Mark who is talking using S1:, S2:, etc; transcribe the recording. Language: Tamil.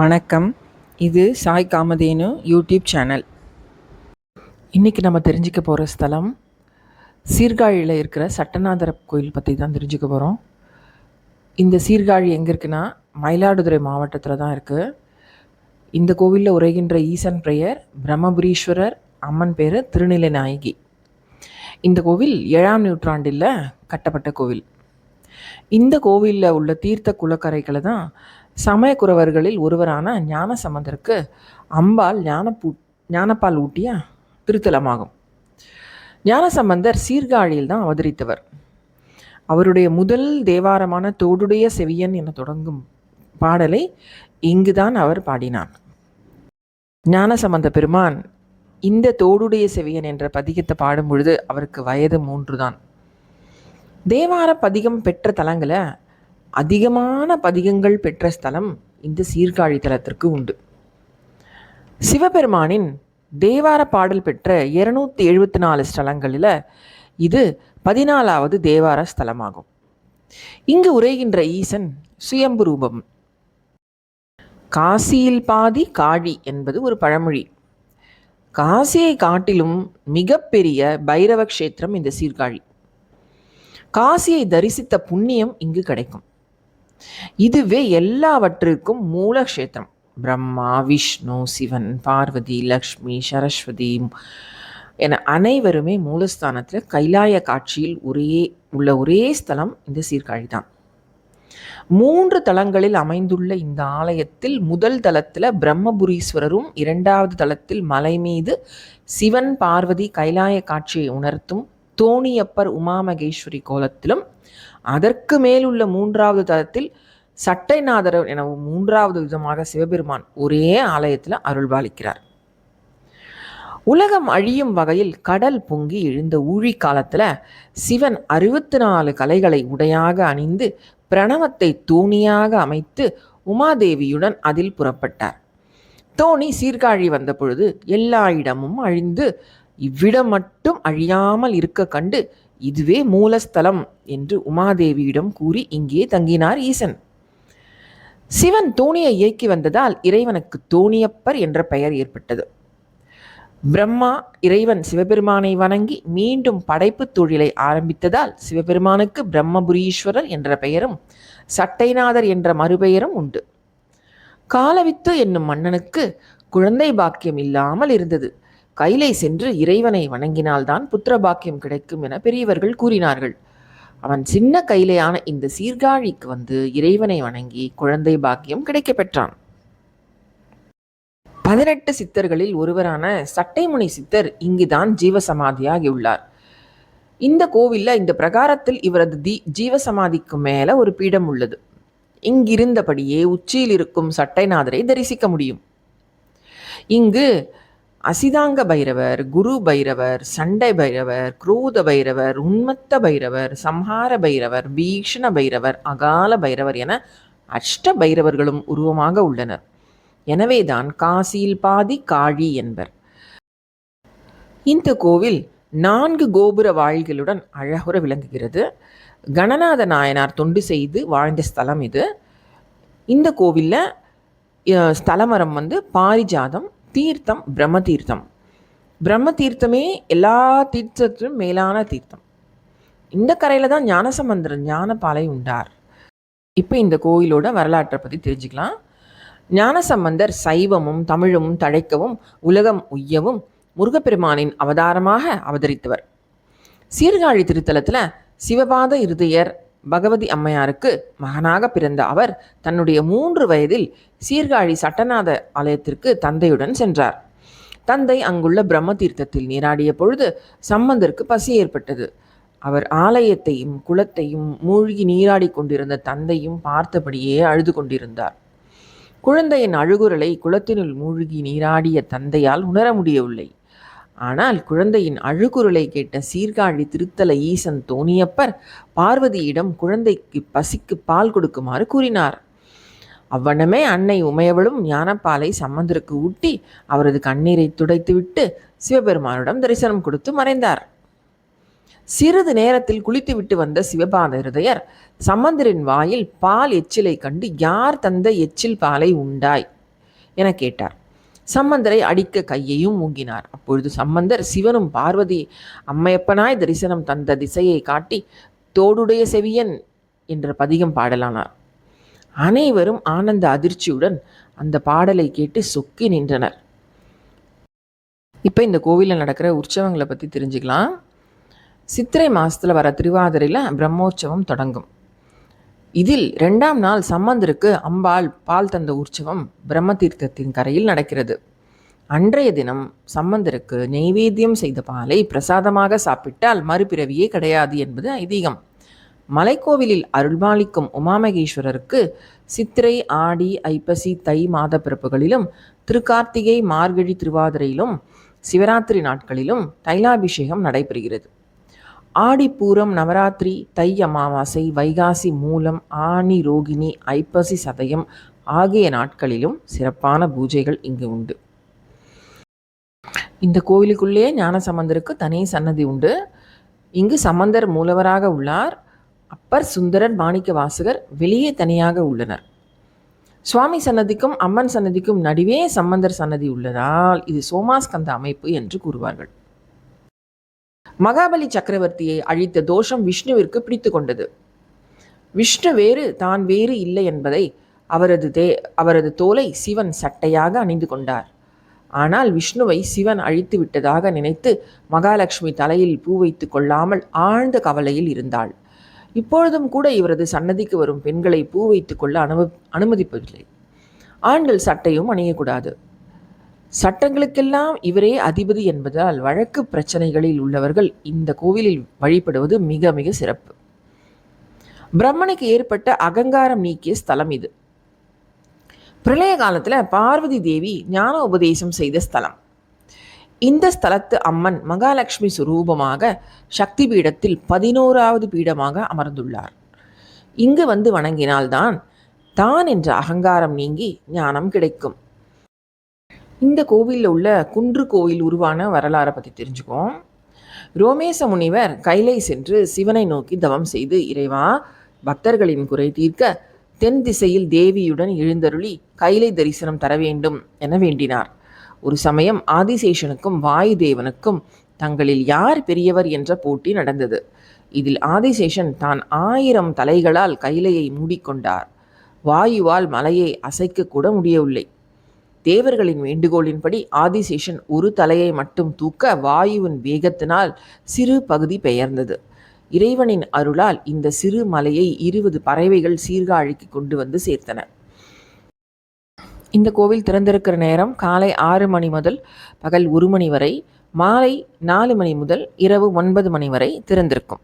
S1: வணக்கம். இது சாய் காமதேனு யூடியூப் சேனல். இன்றைக்கி நம்ம தெரிஞ்சுக்க போகிற ஸ்தலம் சீர்காழியில் இருக்கிற சட்டநாதர கோயில் பற்றி தான் தெரிஞ்சுக்க போகிறோம் இந்த சீர்காழி எங்கே இருக்குன்னா மயிலாடுதுறை மாவட்டத்தில் தான் இருக்குது இந்த கோவிலில் உரைகின்ற ஈசன் பெயர் பிரம்மபுரீஸ்வரர் அம்மன் பேர் திருநிலை நாயகி இந்த கோவில் ஏழாம் நூற்றாண்டில் கட்டப்பட்ட கோவில். இந்த கோவிலில் உள்ள தீர்த்த குலக்கரைகளை தான் சமயக்குறவர்களில் ஒருவரான ஞானசம்பந்தருக்கு அம்பாள் ஞானப்பூ ஞானப்பால் ஊட்டிய திருத்தலமாகும். ஞானசம்பந்தர் சீர்காழியில் தான் அவதரித்தவர். அவருடைய முதல் தேவாரமான தோடுடைய செவியன் என தொடங்கும் பாடலை இங்குதான் அவர் பாடினார். ஞானசம்பந்த பெருமான் இந்த தோடுடைய செவியன் என்ற பதிகத்தை பாடும் பொழுது அவருக்கு வயது மூன்று தான். தேவார பதிகம் பெற்ற தலங்களை அதிகமான பதிகங்கள் பெற்ற ஸ்தலம் இந்த சீர்காழி தலத்திற்கு உண்டு. சிவபெருமானின் தேவார பாடல் பெற்ற இருநூத்தி எழுபத்தி நாலு ஸ்தலங்களில் இது பதினாலாவது தேவார ஸ்தலமாகும். இங்கு உரைகின்ற ஈசன் சுயம்பு ரூபம். காசியில் பாதி காழி என்பது ஒரு பழமொழி. காசியை காட்டிலும் மிகப்பெரிய பைரவ கஷேத்திரம் இந்த சீர்காழி. காசியை தரிசித்த புண்ணியம் இங்கு கிடைக்கும். இதுவே எல்லாவற்றிற்கும் மூல கஷேத்திரம் பிரம்மா விஷ்ணு சிவன் பார்வதி லக்ஷ்மி சரஸ்வதி என அனைவருமே மூலஸ்தானத்தில் கைலாய காட்சியில் ஒரே உள்ள ஒரே ஸ்தலம் இந்த சீர்காழி தான். மூன்று தலங்களில் அமைந்துள்ள இந்த ஆலயத்தில் முதல் தலத்தில் பிரம்மபுரீஸ்வரரும் இரண்டாவது தலத்தில் மலை மீது சிவன் பார்வதி கைலாய காட்சியை உணர்த்தும் தோணியப்பர் உமாமகேஸ்வரி கோலத்திலும் அதற்கு மேலுள்ள மூன்றாவது தலத்தில் சட்டைநாதர் எனவும் மூன்றாவது விதமாக சிவபெருமான் ஒரே ஆலயத்தில் அருள்பாலிக்கிறார். உலகம் அழியும் வகையில் கடல் பொங்கி எழுந்த ஊழி காலத்தில் சிவன் அறுபத்தி நாலு கலைகளை உடையாக அணிந்து பிரணவத்தை தோணியாக அமைத்து உமாதேவியுடன் அதில் புறப்பட்டார். தோணி சீர்காழி வந்த பொழுது எல்லா இடமும் அழிந்து இவ்விடம் மட்டும் அழியாமல் இருக்க கண்டு இதுவே மூலஸ்தலம் என்று உமாதேவியிடம் கூறி இங்கே தங்கினார் ஈசன். சிவன் தோணியை இயக்கி வந்ததால் இறைவனுக்கு தோணியப்பர் என்ற பெயர் ஏற்பட்டது. பிரம்மா இறைவன் சிவபெருமானை வணங்கி மீண்டும் படைப்பு தொழிலை ஆரம்பித்ததால் சிவபெருமானுக்கு பிரம்மபுரீஸ்வரர் என்ற பெயரும் சட்டைநாதர் என்ற மறுபெயரும் உண்டு. காலவித்து என்னும் மன்னனுக்கு குழந்தை பாக்கியம் இல்லாமல் இருந்தது. கைலை சென்று இறைவனை வணங்கினால்தான் புத்திர பாக்கியம் கிடைக்கும் என பெரியவர்கள் கூறினார்கள். அவன் சின்ன கைலையான இந்த சீர்காழிக்கு வந்து இறைவனை வணங்கி குழந்தை பாக்கியம் கிடைக்க பெற்றான் பதினெட்டு சித்தர்களில் ஒருவரான சட்டைமுனி சித்தர் இங்குதான் ஜீவசமாதியாகியுள்ளார் இந்த கோவில்ல இந்த பிரகாரத்தில் இவரது தி ஜீவசமாதிக்கு மேல ஒரு பீடம் உள்ளது. இங்கிருந்தபடியே உச்சியில் இருக்கும் சட்டைநாதரை தரிசிக்க முடியும். இங்கு அசிதாங்க பைரவர் குரு பைரவர் சண்டை பைரவர் குரூத பைரவர் உன்மத்த பைரவர் சம்ஹார பைரவர் பீஷண பைரவர் அகால பைரவர் என அஷ்ட பைரவர்களும் உருவமாக உள்ளனர். எனவேதான் காசியில் பாதி காழி என்பர். இந்த கோவில் நான்கு கோபுர வாழ்களுடன் அழகுற விளங்குகிறது. கணநாத நாயனார் தொண்டு செய்து வாழ்ந்த ஸ்தலம் இது. இந்த கோவிலில் ஸ்தலமரம் வந்து பாரிஜாதம் தீர்த்தம் பிரம்ம தீர்த்தம் பிரம்ம தீர்த்தமே எல்லா தீர்த்தத்திலும் மேலான தீர்த்தம். இந்த கரையில் தான் ஞானசம்பந்தர் ஞானபாலை உண்டார். இப்போ இந்த கோயிலோட வரலாற்றை பற்றி தெரிஞ்சுக்கலாம். ஞானசம்பந்தர் சைவமும் தமிழும் தழைக்கவும் உலகம் உய்யவும் முருகப்பெருமானின் அவதாரமாக அவதரித்தவர். சீர்காழி திருத்தலத்தில் சிவபாத இருதயர் பகவதி அம்மையாருக்கு மகனாக பிறந்த அவர் தன்னுடைய மூன்று வயதில் சீர்காழி சட்டநாத ஆலயத்திற்கு தந்தையுடன் சென்றார். தந்தை அங்குள்ள பிரம்ம தீர்த்தத்தில் நீராடிய பொழுது சம்பந்தருக்கு பசி ஏற்பட்டது. அவர் ஆலயத்தையும் குளத்தையும் மூழ்கி நீராடி கொண்டிருந்த தந்தையும் பார்த்தபடியே அழுது கொண்டிருந்தார். குழந்தையின் அழுகுரலை குளத்தினுள் மூழ்கி நீராடிய தந்தையால் உணர முடியவில்லை. ஆனால் குழந்தையின் அழுகுரலை கேட்ட சீர்காழி திருத்தல ஈசன் தோணியப்பர் பார்வதியிடம் குழந்தைக்கு பசிக்கு பால் கொடுக்குமாறு கூறினார். அவ்வண்ணமே அன்னை உமையவளும் ஞானப்பாலை சம்பந்தருக்கு ஊட்டி அவரது கண்ணீரை துடைத்துவிட்டு சிவபெருமானிடம் தரிசனம் கொடுத்து மறைந்தார். சிறிது நேரத்தில் குளித்துவிட்டு வந்த சிவபாத ஹிருதயர் சம்பந்தரின் வாயில் பால் எச்சிலை கண்டு யார் தந்த எச்சில் பாலை உண்டாய்? என கேட்டார். சம்பந்தரை அடிக்க கையையும் ஊங்கினார் அப்பொழுது சம்பந்தர் சிவனும் பார்வதி அம்மையப்பனாய் தரிசனம் தந்த திசையை காட்டி தோடுடைய செவியன் என்ற பதிகம் பாடலானார். அனைவரும் ஆனந்த அதிர்ச்சியுடன் அந்த பாடலை கேட்டு சொக்கி நின்றனர். இப்போ இந்த கோவிலில் நடக்கிற உற்சவங்களை பற்றி தெரிஞ்சுக்கலாம். சித்திரை மாதத்தில் வர திருவாதிரையில் பிரம்மோற்சவம் தொடங்கும். இதில் ரெண்டாம் நாள் சம்பந்தருக்கு அம்பாள் பால் தந்த உற்சவம் பிரம்ம தீர்த்தத்தின் கரையில் நடக்கிறது. அன்றைய தினம் சம்பந்தருக்கு நெய்வேத்தியம் செய்த பாலை பிரசாதமாக சாப்பிட்டால் மறுபிறவியே கிடையாது என்பது ஐதீகம். மலைக்கோவிலில் அருள்பாலிக்கும் உமாமகேஸ்வரருக்கு சித்திரை ஆடி ஐப்பசி தை மாத பிறப்புகளிலும் திருக்கார்த்திகை மார்கழி திருவாதிரையிலும் சிவராத்திரி நாட்களிலும் தைலாபிஷேகம் நடைபெறுகிறது. ஆடிப்பூரம் நவராத்திரி தை அமாவாசை வைகாசி மூலம் ஆணி ரோகிணி ஐப்பசி சதயம் ஆகிய நாட்களிலும் சிறப்பான பூஜைகள் இங்கு உண்டு. இந்த கோவிலுக்குள்ளே ஞானசம்பந்தருக்கு தனி சன்னதி உண்டு. இங்கு சம்பந்தர் மூலவராக உள்ளார். அப்பர் சுந்தரர் மாணிக்க வாசகர் வெளியே தனியாக உள்ளனர். சுவாமி சன்னதிக்கும் அம்மன் சன்னதிக்கும் நடுவே சம்பந்தர் சன்னதி உள்ளதால் இது சோமாஸ்கந்த அமைப்பு என்று கூறுவார்கள். மகாபலி சக்கரவர்த்தியை அழித்த தோஷம் விஷ்ணுவிற்கு பிடித்து கொண்டது விஷ்ணு வேறு தான் வேறு இல்லை என்பதை அவரது தே அவரது தோலை சிவன் சட்டையாக அணிந்து கொண்டார். ஆனால் விஷ்ணுவை சிவன் அழித்து விட்டதாக நினைத்து மகாலட்சுமி தலையில் பூ வைத்து கொள்ளாமல் ஆழ்ந்த கவலையில் இருந்தாள். இப்பொழுதும் கூட இவரது சன்னதிக்கு வரும் பெண்களை பூ வைத்துக் கொள்ள அனும அனுமதிப்பதில்லை. ஆண்கள் சட்டையும் அணியக்கூடாது. சட்டங்களுக்கெல்லாம் இவரே அதிபதி என்பதால் வழக்கு பிரச்சனைகளில் உள்ளவர்கள் இந்த கோவிலில் வழிபடுவது மிக மிக சிறப்பு. பிரம்மனுக்கு ஏற்பட்ட அகங்காரம் நீக்கிய ஸ்தலம் இது. பிரளய காலத்தில் பார்வதி தேவி ஞான உபதேசம் செய்த ஸ்தலம். இந்த ஸ்தலத்து அம்மன் மகாலட்சுமி சுரூபமாக சக்தி பீடத்தில் பதினோராவது பீடமாக அமர்ந்துள்ளார். இங்கு வந்து வணங்கினால்தான் தான் என்ற அகங்காரம் நீங்கி ஞானம் கிடைக்கும். இந்த கோவிலில் உள்ள குன்று கோவில் உருவான வரலாறை பற்றி தெரிஞ்சுக்குவோம். ரோமேச முனிவர் கைலை சென்று சிவனை நோக்கி தவம் செய்து இறைவா பக்தர்களின் குறை தீர்க்க தென் திசையில் தேவியுடன் எழுந்தருளி கைலை தரிசனம் தர வேண்டும் என வேண்டினார். ஒரு சமயம் ஆதிசேஷனுக்கும் வாயுதேவனுக்கும் தங்களில் யார் பெரியவர் என்ற போட்டி நடந்தது. இதில் ஆதிசேஷன் தான் ஆயிரம் தலைகளால் கைலையை மூடிக்கொண்டார். வாயுவால் மலையை அசைக்க கூட முடியவில்லை. தேவர்களின் வேண்டுகோளின்படி ஆதிசேஷன் ஒரு தலையை மட்டும் தூக்க வாயுவின் வேகத்தினால் சிறு பகுதி பெயர்ந்தது. இறைவனின் அருளால் இந்த சிறு மலையை இருபது பறவைகள் சீர்காழிக்கு கொண்டு வந்து சேர்த்தன. இந்த கோவில் திறந்திருக்கிற நேரம் காலை ஆறு மணி முதல் பகல் ஒரு மணி வரை மாலை நாலு மணி முதல் இரவு ஒன்பது மணி வரை திறந்திருக்கும்.